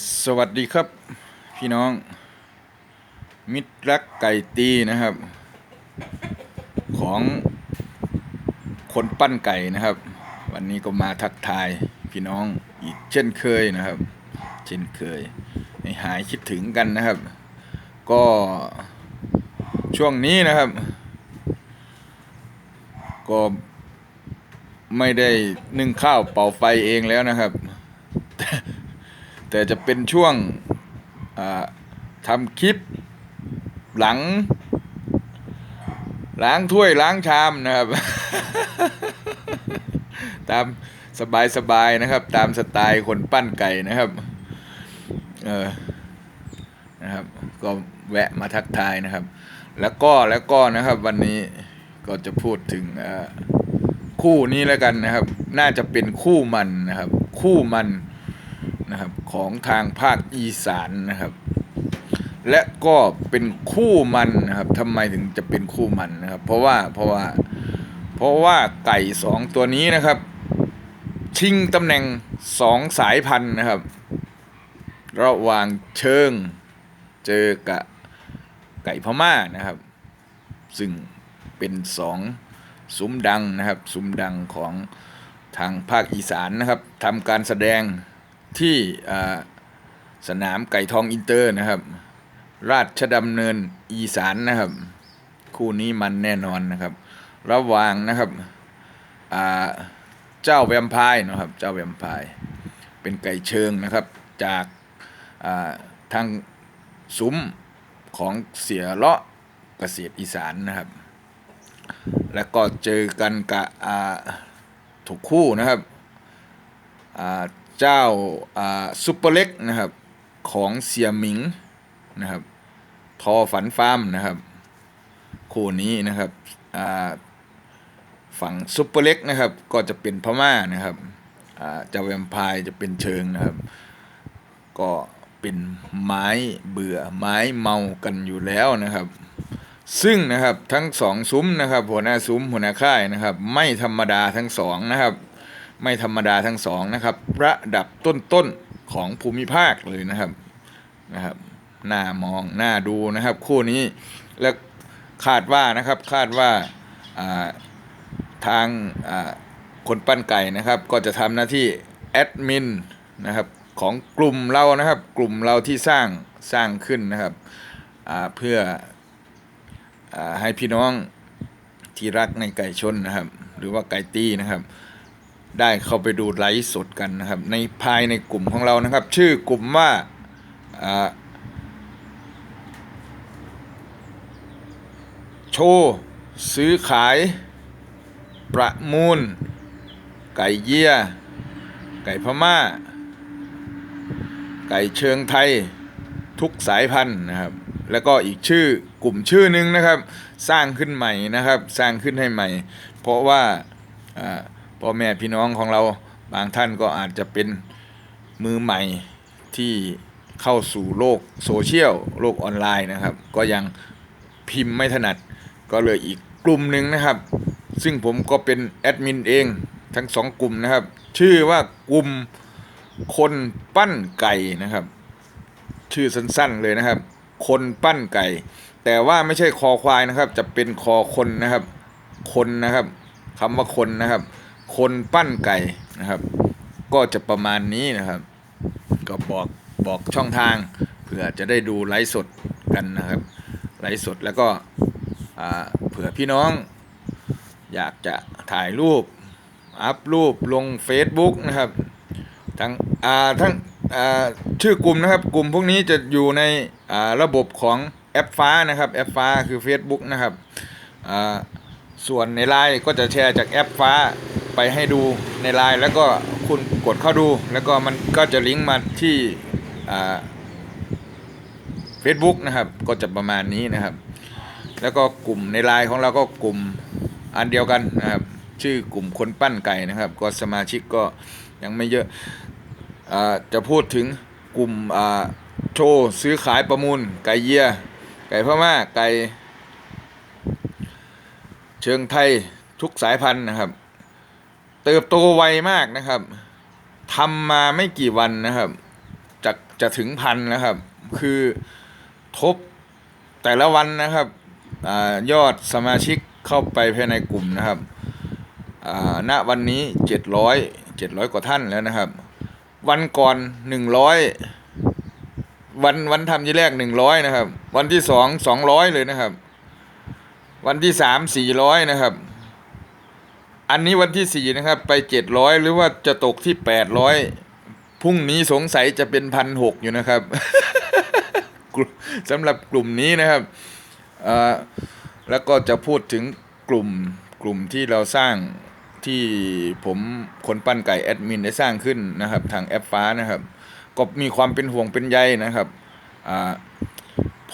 สวัสดีครับพี่น้อง มิตรรักไก่ตีนะครับ ของคนปั้นไก่นะครับ วันนี้ก็มาทักทายพี่น้องอีกเช่นเคยนะครับ เช่นเคยให้หายคิดถึงกันนะครับ ก็ช่วงนี้นะครับ ก็ไม่ได้นึ่งข้าวเป่าไฟเองแล้วนะครับ แต่จะเป็นช่วงอ่าทำคลิปหลัง ล้างถ้วยล้างชามนะครับ ตามสบายสบายๆนะครับ ตามสไตล์คนปั้นไก่นะครับ เออนะครับ ก็แวะมาทักทายนะครับ แล้วก็แล้วก็นะครับ วันนี้ก็จะพูดถึงคู่นี้แล้วกันนะครับ น่าจะเป็นคู่มันนะครับ คู่มัน นะครับของทางภาคอีสานนะครับ และก็เป็นคู่มันนะครับทำไมถึงจะเป็นคู่มันนะครับ เพราะว่าเพราะว่าเพราะว่าไก่สองตัวนี้นะครับ ชิงตำแหน่งสองสายพันธุ์นะครับ ระหว่างเชิงเจอกับไก่พม่านะครับ ซึ่งเป็นสองซุ้มดังนะครับซุ้มดังของทางภาคอีสานนะครับทำการแสดง ที่สนามไก่ทองอินเตอร์นะครับ ราชดำเนินอีสานนะครับ คู่นี้มันแน่นอนนะครับ ระหว่างนะครับเจ้าแวมไพร์นะครับ เจ้าแวมไพร์เป็นไก่เชิงนะครับ จากาทางซุ้มของเสียเลาะเกษตรอีสานนะครับ แล้วก็เจอกันกับถูกคู่นะครับ เจ้าซุปเปอร์เล็กนะครับของเสียหมิงนะครับทอฝันฟาร์มนะครับคู่นี้นะครับฝั่งซุปเปอร์เล็กนะครับก็จะเป็นพม่านะครับเจ้าแวมพร์จะเป็นเชิงนะครับ ก็เป็นไม้เบื่อไม้เมากันอยู่แล้วนะครับ ซึ่งนะครับทั้งสองซุ้มนะครับหัวหน้าซุ้มหัวหน้าค่ายนะครับ ไม่ธรรมดาทั้งสองนะครับ ไม่ธรรมดาทั้งสองนะครับ ระดับต้นๆของภูมิภาคเลยนะครับนะครับหน่ามองหน่าดูนะครับ คู่นี้และคาดว่านะครับคาดว่าทางคนปั้นไก่นะครับ ก็จะทำหน้าที่แอดมินนะครับของกลุ่มเรานะครับ กลุ่มเราที่สร้างสร้างขึ้นนะครับเพื่ออให้พี่น้องที่รักในไก่ชนนะครับ หรือว่าไก่ตีนะครับ ได้เข้าไปดูไลฟ์สดกันนะครับ ในภายในกลุ่มของเรานะครับ ชื่อกลุ่มว่าโชว์ซื้อขาย ประมูล ไก่เยี่ย ไก่พม่า ไก่เชิงไทย ทุกสายพันธุ์นะครับ แล้วก็อีกชื่อกลุ่มชื่อนึงนะครับ สร้างขึ้นใหม่นะครับ สร้างขึ้นให้ใหม่ เพราะว่าอ่า พ่อแม่พี่น้องของเราบางท่านก็อาจจะเป็นมือใหม่ที่เข้าสู่โลกโซเชียลโลกออนไลน์นะครับ ก็ยังพิมพ์ไม่ถนัดก็เลยอีกกลุ่มหนึ่งนะครับ ซึ่งผมก็เป็นแอดมินเองทั้งสองกลุ่มนะครับ ชื่อว่ากลุ่มคนปั้นไก่นะครับ ชื่อสั้นๆเลยนะครับ คนปั้นไก่ แต่ว่าไม่ใช่คอควายนะครับ จะเป็นคอคนนะครับ คนนะครับคำว่าคนนะครับ คนปั้นไก่นะครับ ก็จะประมาณนี้นะครับ ก็บอกบอกช่องทางเผื่อจะได้ดูไลฟ์สดกันนะครับ ไลฟ์สดแล้วก็อ่าเผื่อพี่น้อง อยากจะถ่ายรูป อัพรูปลง Facebook นะครับ ทั้งอ่าทั้งอ่าชื่อกลุ่มนะครับ กลุ่มพวกนี้จะอยู่ในอ่าระบบของแอปฟ้านะครับ แอปฟ้าคือ Facebook นะครับอ่าส่วนในไลน์ก็จะแชร์จากแอปฟ้า ไปให้ดูในไลน์แล้วก็คุณกดเข้าดู แล้วก็มันก็จะลิงก์มาที่อ่า Facebook นะครับ ก็จะประมาณนี้นะครับ แล้วก็กลุ่มในไลน์ของเราก็กลุ่มอันเดียวกันนะครับ ชื่อกลุ่มคนปั้นไก่นะครับ ก็สมาชิกก็ยังไม่เยอะอาจะพูดถึงกลุ่มโชว์ซื้อขายประมูล ไก่เยีย ไก่พม่าไก่เชิงไทยทุกสายพันธุ์นะครับ เติบโตไวมากนะครับทำมาไม่กี่วันนะครับจากจะถึงพันนะครับ คือทบแต่ละวันนะครับอายอดสมาชิกเข้าไปภายในกลุ่มนะครับอ่าณวันนี้เจ็ดร้อยเจ็ดร้อยกว่าท่านแล้วนะครับ วันก่อนหนึ่งร้อยวันวันทำที่แรกหนึ่งร้อยนะครับ วันที่สองสองร้อยเลยนะครับ วันที่สามสี่ร้อยนะครับ อันนี้วันที่สี่นะครับ ไปเจ็ดร้อยหรือว่าจะตกที่แปดร้อยพรุ่งนี้สงสัยจะเป็นพันหกอยู่นะครับสำหรับกลุ่มนี้นะครับแล้วก็จะพูดถึงกลุ่มกลุ่มที่เราสร้างที่ผมคนปั้นไก่แอดมินได้สร้างขึ้นนะครับ ทางแอปฟ้านะครับ ก็มีความเป็นห่วงเป็นใยนะครับอ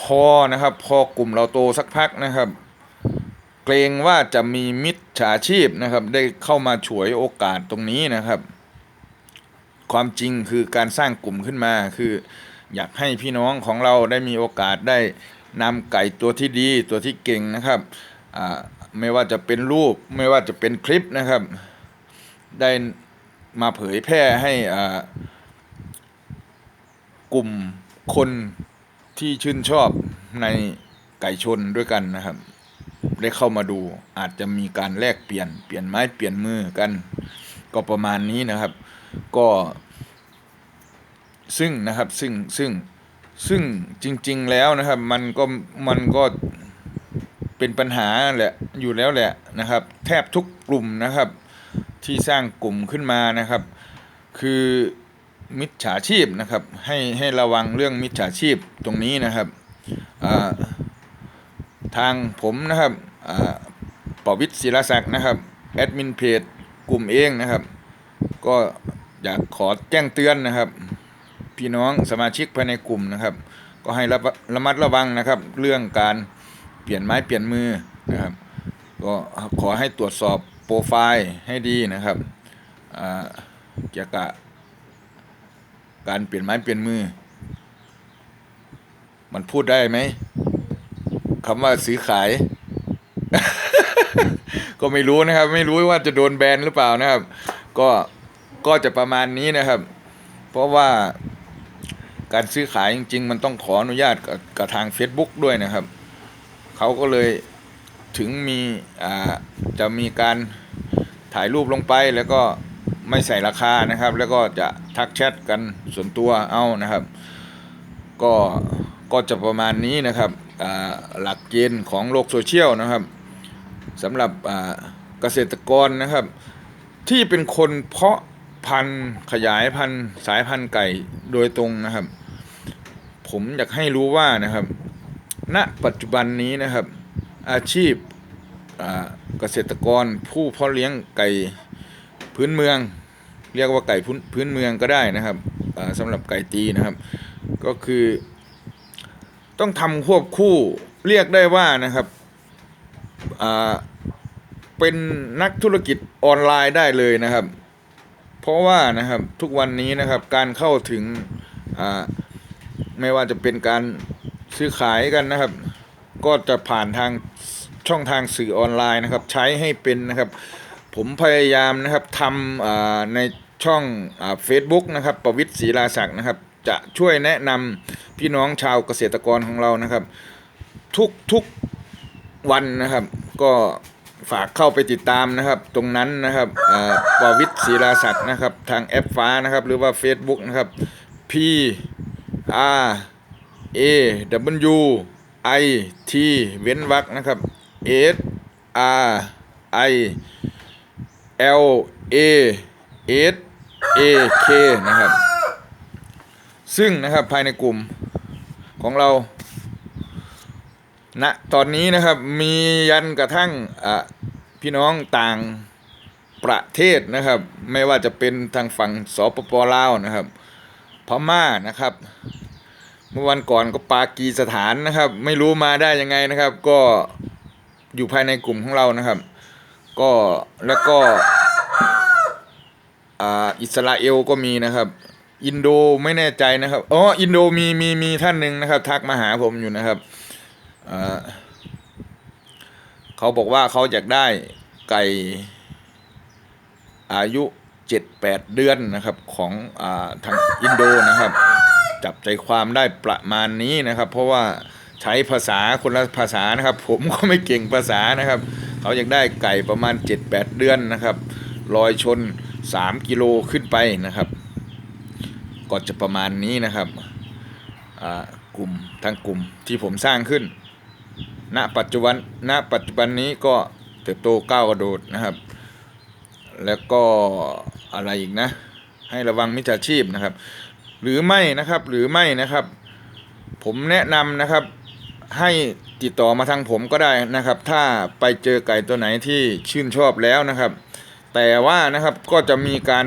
พอนะครับ พอกลุ่มเราโตสักพักนะครับ เกรงว่าจะมีมิจฉาชีพนะครับ ได้เข้ามาฉวยโอกาสตรงนี้นะครับ ความจริงคือการสร้างกลุ่มขึ้นมา คืออยากให้พี่น้องของเราได้มีโอกาสได้นำไก่ตัวที่ดีตัวที่เก่งนะครับไม่ว่าจะเป็นรูปไม่ว่าจะเป็นคลิปนะครับ ได้มาเผยแพร่ให้กลุ่มคนที่ชื่นชอบในไก่ชนด้วยกันนะครับ ได้เข้ามาดู อาจจะมีการแลกเปลี่ยนเปลี่ยนไม้เปลี่ยนมือกัน ก็ประมาณนี้นะครับ ก็ ซึ่งนะครับซึ่งซึ่งซึ่งจริง ๆ แล้วนะครับ มันก็มันก็เป็นปัญหาแหละอยู่แล้วแหละนะครับ แทบทุกกลุ่มนะครับ ที่สร้างกลุ่มขึ้นมานะครับ คือมิจฉาชีพนะครับ ให้ให้ระวังเรื่องมิจฉาชีพตรงนี้นะครับอ่า ทางผมนะครับปวิทย์ศิลาศักดิ์นะครับแอดมินเพจกลุ่มเองนะครับ ก็อยากขอแจ้งเตือนนะครับ พี่น้องสมาชิกภายในกลุ่มนะครับ ก็ให้ระระมัดระวังนะครับ เรื่องการเปลี่ยนไม้เปลี่ยนมือนะครับ ก็ขอให้ตรวจสอบโปรไฟล์ให้ดีนะครับอ่าเกี่ยวกับการเปลี่ยนไม้เปลี่ยนมือ มันพูดได้ไหม คำว่าซื้อขาย ก็ไม่รู้นะครับ ไม่รู้ว่าจะโดนแบนหรือเปล่านะครับ ก็ก็จะประมาณนี้นะครับ เพราะว่าการซื้อขายจริง ๆ มันต้องขออนุญาตกับทาง Facebook ด้วยนะครับ เขาก็เลยถึงมีอ่าจะมีการถ่ายรูปลงไปแล้วก็ไม่ใส่ราคานะครับ แล้วก็จะทักแชทกันส่วนตัวเอานะครับ ก็ก็จะประมาณนี้นะครับ หลักเกณฑ์ของโลกโซเชียลนะครับสำหรับเกษตรกรนะครับ ที่เป็นคนเพาะพันธุ์ขยายพันธุ์สายพันธุ์ไก่โดยตรงนะครับ ผมอยากให้รู้ว่านะครับ ณปัจจุบันนี้นะครับ อาชีพเกษตรกรผู้เพาะเลี้ยงไก่พื้นเมือง เรียกว่าไก่พื้นเมืองก็ได้นะครับสำหรับไก่ตีนะครับ ก็คือ ต้องทำควบคู่เรียกได้ว่านะครับเป็นนักธุรกิจออนไลน์ได้เลยนะครับ เพราะว่านะครับทุกวันนี้นะครับการเข้าถึงไม่ว่าจะเป็นการซื้อขายกันนะครับ ก็จะผ่านทางช่องทางสื่อออนไลน์นะครับ ใช้ให้เป็นนะครับ ผมพยายามนะครับทำในช่องเฟซบุ๊กนะครับ ประวิทย์ศรีลาศักดิ์นะครับ จะช่วยแนะนำพี่น้องชาวเกษตรกรของเรานะครับ ทุกทุกวันนะครับ ก็ฝากเข้าไปติดตามนะครับ ตรงนั้นนะครับอ่าปวิทศรีลาศักดิ์นะครับ ทางแอปฟ้านะครับ หรือว่า Facebook นะครับ P R A W I T เว้นวรรคนะครับ S R I L A S A K นะครับ ซึ่งนะครับภายในกลุ่มของเราณตอนนี้นะครับมียันกระทั่งพี่น้องต่างประเทศนะครับ ไม่ว่าจะเป็นทางฝั่งสปปลาวนะครับ พม่านะครับ เมื่อวันก่อนก็ปากีสถานนะครับ ไม่รู้มาได้ยังไงนะครับ ก็อยู่ภายในกลุ่มของเรานะครับ ก็แล้วก็ออิสราเอลก็มีนะครับ อินโดไม่แน่ใจนะครับอ๋ออินโดมีมีมีท่านหนึ่งนะครับ ทักมาหาผมอยู่นะครับเขาบอกว่าเขาอยากได้ไก่อายุเจ็ดแปดเดือนนะครับของอ่าทางอินโดนะครับ จับใจความได้ประมาณนี้นะครับ เพราะว่าใช้ภาษาคนละภาษานะครับ ผมก็ไม่เก่งภาษานะครับ เขาอยากได้ไก่ประมาณ 7-8 เดือนนะครับลอยชน 3 กิโลขึ้นไปนะครับ ก็จะประมาณนี้นะครับกลุ่มทางกลุ่มที่ผมสร้างขึ้น ณ ปัจจุบัน ณ ปัจจุบันนี้ก็เติบโตก้าวกระโดดนะครับ แล้วก็อะไรอีกนะ ให้ระวังมิจฉาชีพนะครับ หรือไม่นะครับ หรือไม่นะครับ ผมแนะนำนะครับ ให้ติดต่อมาทางผมก็ได้นะครับ ถ้าไปเจอไก่ตัวไหนที่ชื่นชอบแล้วนะครับ แต่ว่านะครับก็จะมีการ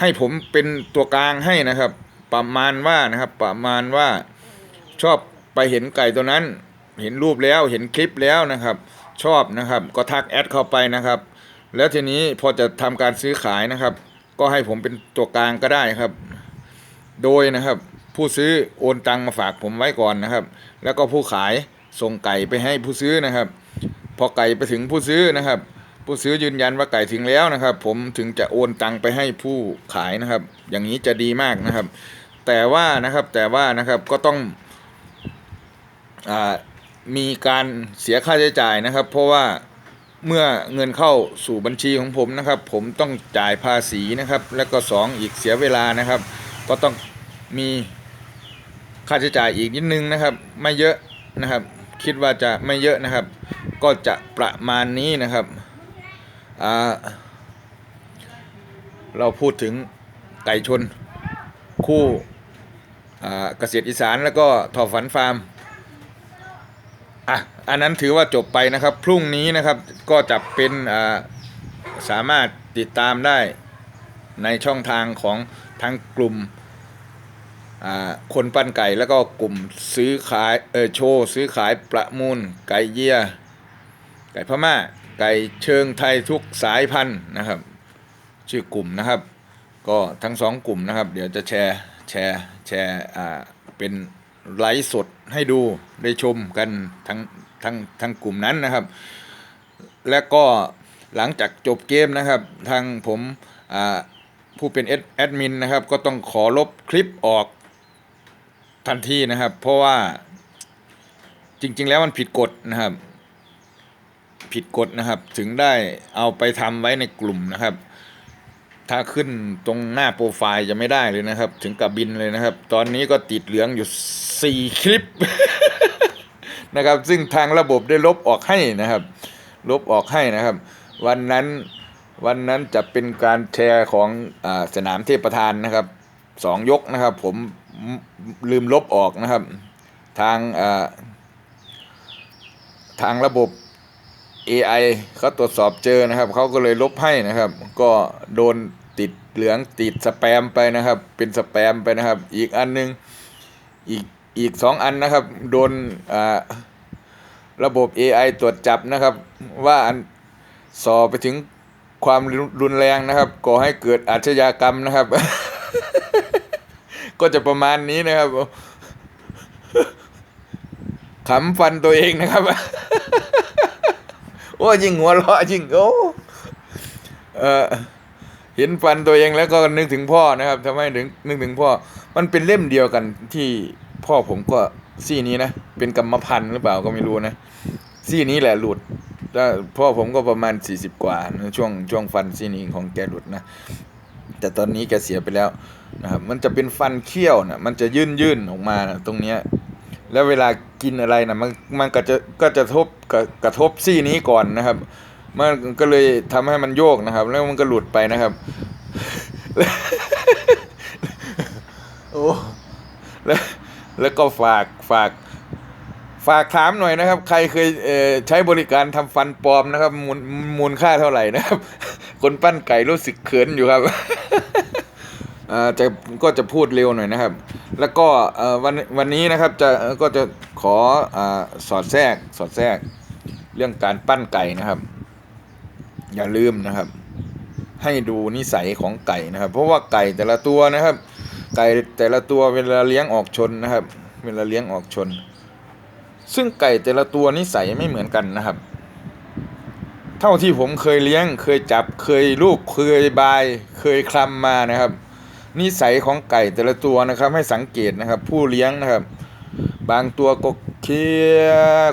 ให้ผมเป็นตัวกลางให้นะครับ ประมาณว่านะครับ ประมาณว่าชอบไปเห็นไก่ตัวนั้น เห็นรูปแล้วเห็นคลิปแล้วนะครับ ชอบนะครับ ก็ทักแอดเข้าไปนะครับ แล้วทีนี้พอจะทำการซื้อขายนะครับ ก็ให้ผมเป็นตัวกลางก็ได้ครับ โดยนะครับ ผู้ซื้อโอนตังมาฝากผมไว้ก่อนนะครับ แล้วก็ผู้ขายส่งไก่ไปให้ผู้ซื้อนะครับ พอไก่ไปถึงผู้ซื้อนะครับ ผู้ซื้อยืนยันว่าไก่ถึงแล้วนะครับ ผมถึงจะโอนตังไปให้ผู้ขายนะครับ อย่างนี้จะดีมากนะครับ แต่ว่านะครับแต่ว่านะครับก็ต้องอมีการเสียค่าใช้จ่ายนะครับ เพราะว่าเมื่อเงินเข้าสู่บัญชีของผมนะครับ ผมต้องจ่ายภาษีนะครับ แล้วก็สองอีกเสียเวลานะครับ ก็ต้องมีค่าใช้จ่ายอีกนิดนึงนะครับ ไม่เยอะนะครับ คิดว่าจะไม่เยอะนะครับ ก็จะประมาณนี้นะครับ เราพูดถึงไก่ชนคู่เกษตรอีสานแล้วก็ทอฝันฟาร์มอะอันนั้นถือว่าจบไปนะครับ พรุ่งนี้นะครับก็จะเป็นสามารถติดตามได้ในช่องทางของทางกลุ่มคนปั้นไก่แล้วก็กลุ่มซื้อขายเออโชว์ซื้อขายประมูลไก่เยียไก่พม่า ไก่เชิงไทยทุกสายพันธุ์นะครับ ชื่อกลุ่มนะครับ ก็ทั้งสองกลุ่มนะครับ เดี๋ยวจะแชร์แชร์แชร์อ่าเป็นไลฟ์สดให้ดูได้ชมกันทั้งทั้งทั้งกลุ่มนั้นนะครับ และก็หลังจากจบเกมนะครับ ทางผมอ่าผู้เป็นแอดแอดมินนะครับ ก็ต้องขอลบคลิปออกทันทีนะครับ เพราะว่าจริง ๆ แล้วมันผิดกฎนะครับ ผิดกฎนะครับ ถึงได้เอาไปทำไว้ในกลุ่มนะครับ ถ้าขึ้นตรงหน้าโปรไฟล์จะไม่ได้เลยนะครับ ถึงกับบินเลยนะครับ ตอนนี้ก็ติดเหลืองอยู่ 4 คลิปนะครับ ซึ่งทางระบบได้ลบออกให้นะครับ ลบออกให้นะครับ วันนั้นวันนั้นจะเป็นการแชร์ของอสนามเทพประธานนะครับสองยกนะครับ ผมลืมลบออกนะครับ ทางทางระบบ AI เขาตรวจสอบเจอนะครับ เขาก็เลยลบให้นะครับ ก็โดนติดเหลืองติดสแปมไปนะครับ เป็นสแปมไปนะครับ อีกอันหนึงอีกอีกสองอันนะครับ โดนระบบ AI ตรวจจับนะครับ ว่าอันสอบไปถึงความรุนแรงนะครับก่อให้เกิดอาชญากรรมนะครับ ก็จะประมาณนี้นะครับขำฟันตัวเองนะครับ โอ้ยิ่งหัวเราะยิ่งโอ้เออเห็นฟันตัวเองแล้วก็นึกถึงพ่อนะครับทำไมถึงนึกถึงพ่อ มันเป็นเล่มเดียวกันที่พ่อผมก็ซี่นี้นะ เป็นกรรมพันธุ์หรือเปล่าก็ไม่รู้นะ ซี่นี้แหละหลุดแล้วพ่อผมก็ประมาณสี่สิบกว่านะช่วงช่วงฟันซี่นี้ของแกหลุดนะ แต่ตอนนี้แกเสียไปแล้วนะครับ มันจะเป็นฟันเขี้ยวนะมันจะยื่นยื่นออกมานะตรงเนี้ย แล้วเวลา กินอะไรนะมันมันก็จะก็จะทบกระกระทบซี่นี้ก่อนนะครับ มันก็เลยทำให้มันโยกนะครับ แล้วมันก็หลุดไปนะครับโอ้แล้วแล้วก็ฝากฝาก ฝากถามหน่อยนะครับ ใครเคยเใช้บริการทำฟันปลอมนะครับ มูลมูลค่าเท่าไหร่นะครับ คนปั้นไก่รู้สึกเขินอยู่ครับอ่าจะก็จะพูดเร็วหน่อยนะครับ แล้วก็เอ่อวันวันนี้นะครับจะก็จะ ขออสอดแทรกสอดแทรกเรื่องการปั้นไก่นะครับ อย่าลืมนะครับ ให้ดูนิสัยของไก่นะครับ เพราะว่าไก่แต่ละตัวนะครับ ไก่แต่ละตัวเวลาเลี้ยงออกชนนะครับ เวลาเลี้ยงออกชน ซึ่งไก่แต่ละตัวนิสัยไม่เหมือนกันนะครับ เท่าที่ผมเคยเลี้ยง เคยจับเคยลูกเคยบาย เคยคลำมานะครับนิสัยของไก่แต่ละตัวนะครับ ให้สังเกตนะครับ ผู้เลี้ยงนะครับ บางตัวก็เคลีย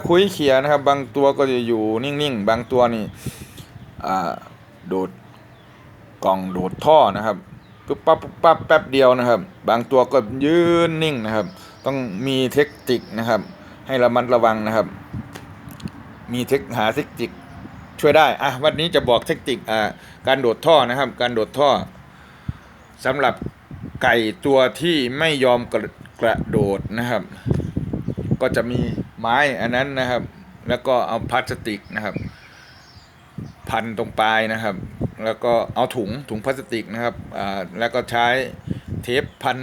คุยเขียนะครับ บางตัวก็จะอยู่นิ่งๆ บางตัวนี่โดดกล่องโดดท่อนะครับปุ๊บปั๊บปุ๊บปั๊บแป๊บเดียวนะครับ บางตัวก็ยืนนิ่งนะครับ ต้องมีเทคนิคนะครับ ให้ระมัดระวังนะครับ มีเทคหาเทคนิคช่วยได้อะวันนี้จะบอกเทคนิคอ่าการโดดท่อนะครับ การโดดท่อสำหรับไก่ตัวที่ไม่ยอมกระกระโดดนะครับ ก็จะมีไม้อันนั้นนะครับ แล้วก็เอาพลาสติกนะครับ พันตรงปลายนะครับ แล้วก็เอาถุงถุงพลาสติกนะครับอ่าแล้วก็ใช้เทปพัน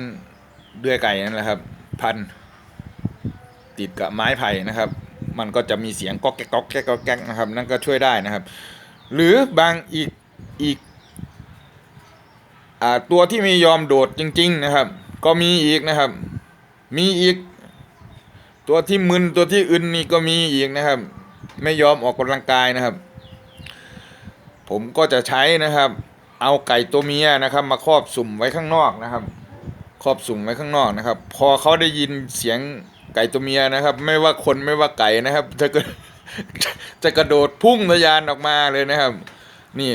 ดือยไก่นั่นแหละครับ พันติดกับไม้ไผ่นะครับ มันก็จะมีเสียงก๊อกแก๊กก๊อกแก๊กก๊อกแก๊กนะครับ นั่นก็ช่วยได้นะครับ หรือบางอีกอีกอตัวที่ม่ยอมโดดจริง ๆ นะครับ ก็มีอีกนะครับ มีอีก ตัวที่มึนตัวที่อึนนี่ก็มีอีกนะครับ ไม่ยอมออกกำลังกายนะครับ ผมก็จะใช้นะครับ เอาไก่ตัวเมียนะครับ มาครอบสุ่มไว้ข้างนอกนะครับ ครอบสุ่มไว้ข้างนอกนะครับ พอเขาได้ยินเสียงไก่ตัวเมียนะครับ ไม่ว่าคนไม่ว่าไก่นะครับจะกระจะกระโดดพุ่งทะยานออกมาเลยนะครับ นี่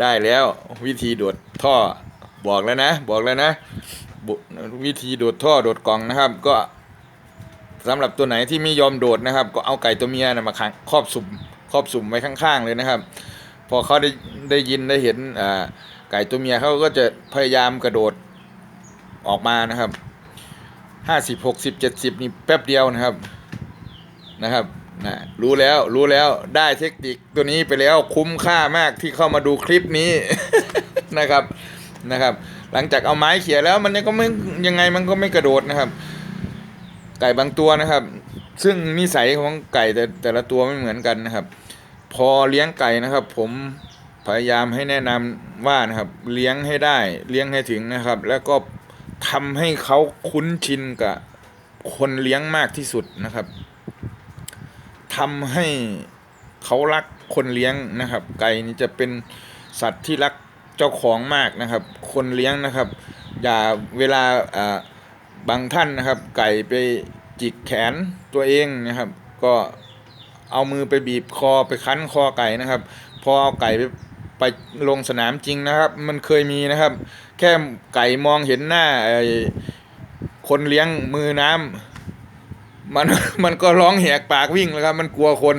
ได้แล้ววิธีโดดท่อบอกแล้วนะ บอกแล้วนะ วิธีโดดท่อโดดกล่องนะครับ ก็ สำหรับตัวไหนที่ไม่ยอมโดดนะครับ ก็เอาไก่ตัวเมียนะมาขังครอบสุ่มครอบสุ่มไว้ข้างๆเลยนะครับ พอเขาได้ได้ยินได้เห็นไก่ตัวเมียเขาก็จะพยายามกระโดดออกมานะครับห้าสิบหกสิบเจ็ดสิบนี่แป๊บเดียวนะครับนะครับนะรู้แล้วรู้แล้วได้เทคนิคตัวนี้ไปแล้วคุ้มค่ามากที่เข้ามาดูคลิปนี้นะครับนะครับ หลังจากเอาไม้เขี่ยแล้วมันก็ไม่ยังไงมันก็ไม่กระโดดนะครับ ก่บางตัวนะครับ ซึ่งนิสัยของไก่แต่แต่ละตัวไม่เหมือนกันนะครับ พอเลี้ยงไก่นะครับ ผมพยายามให้แนะนำว่านะครับ เลี้ยงให้ได้ เลี้ยงให้ถึงนะครับ แล้วก็ทำให้เขาคุ้นชินกับคนเลี้ยงมากที่สุดนะครับทำให้เขารักคนเลี้ยงนะครับ ไก่นี่จะเป็นสัตว์ที่รักเจ้าของมากนะครับ คนเลี้ยงนะครับ อย่าเวลาอ่าบางท่านนะครับ ไก่ไป จิกแขนตัวเองนะครับ ก็เอามือไปบีบคอไปคั้นคอไก่นะครับ พอเอาไก่ไปไปลงสนามจริงนะครับ มันเคยมีนะครับ แค่ไก่มองเห็นหน้าไอ้คนเลี้ยงมือน้ำมันมันก็ร้องแหกปากวิ่งแล้วครับ มันกลัวคน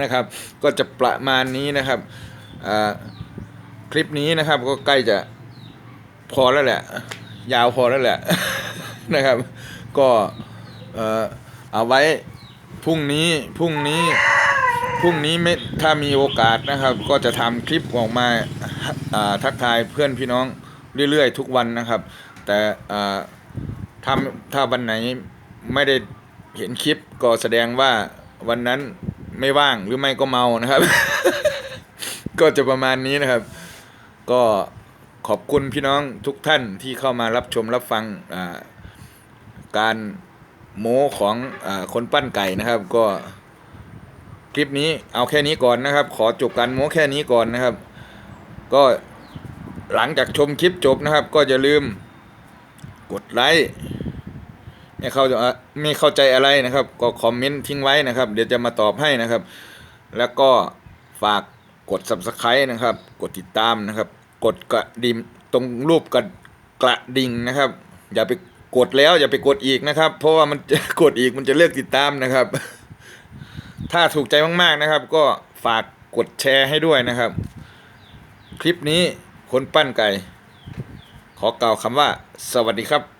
นะครับ ก็จะประมาณนี้นะครับคลิปนี้นะครับ ก็ใกล้จะพอแล้วแหละ ยาวพอแล้วแหละนะครับ ก็เออเอาไว้พรุ่งนี้พรุ่งนี้พรุ่งนี้ไม่ถ้ามีโอกาสนะครับ ก็จะทำคลิปออกมาทักทายเพื่อนพี่น้องเรื่อยๆ ทุกวันนะครับ แต่ทำถ้าวันไหนไม่ได้เห็นคลิปก็แสดงว่าวันนั้นไม่ว่างหรือไม่ก็เมานะครับ ก็จะประมาณนี้นะครับ ก็ขอบคุณพี่น้องทุกท่านที่เข้ามารับชมรับฟังอ่า การโม้ของอคนปั้นไก่นะครับ ก็คลิปนี้เอาแค่นี้ก่อนนะครับ ขอจบการโม้แค่นี้ก่อนนะครับ ก็หลังจากชมคลิปจบนะครับ ก็อย่าลืมกดไลค์ไม่เข้าไม่เข้าใจอะไรนะครับ ก็คอมเมนต์ทิ้งไว้นะครับ เดี๋ยวจะมาตอบให้นะครับ แล้วก็ฝากกด subscribe นะครับ กดติดตามนะครับ กดกระดิ่งตรงรูปกระกระดิ่งนะครับ อย่าไป กดแล้วอย่าไปกดอีกนะครับ เพราะว่ามันจะกดอีกมันจะเลือกติดตามนะครับ ถ้าถูกใจมากๆนะครับ ก็ฝากกดแชร์ให้ด้วยนะครับ คลิปนี้คนปั้นไก่ ขอกล่าวคำว่า สวัสดีครับ